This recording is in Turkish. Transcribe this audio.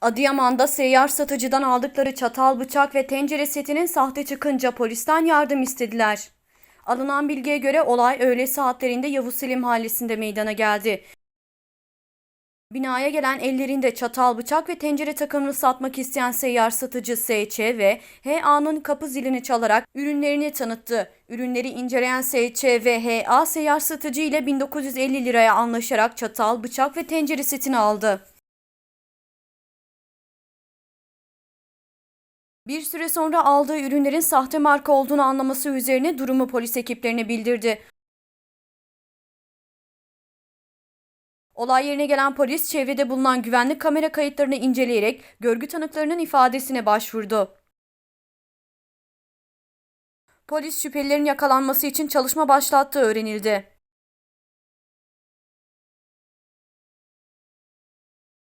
Adıyaman'da seyyar satıcıdan aldıkları çatal, bıçak ve tencere setinin sahte çıkınca polisten yardım istediler. Alınan bilgiye göre olay öğle saatlerinde Yavuz Selim mahallesinde meydana geldi. Binaya gelen ellerinde çatal, bıçak ve tencere takımını satmak isteyen seyyar satıcı SÇ ve HA'nın kapı zilini çalarak ürünlerini tanıttı. Ürünleri inceleyen SÇ ve HA seyyar satıcı ile 1950 liraya anlaşarak çatal, bıçak ve tencere setini aldı. Bir süre sonra aldığı ürünlerin sahte marka olduğunu anlaması üzerine durumu polis ekiplerine bildirdi. Olay yerine gelen polis çevrede bulunan güvenlik kamera kayıtlarını inceleyerek görgü tanıklarının ifadesine başvurdu. Polis şüphelilerin yakalanması için çalışma başlattığı öğrenildi.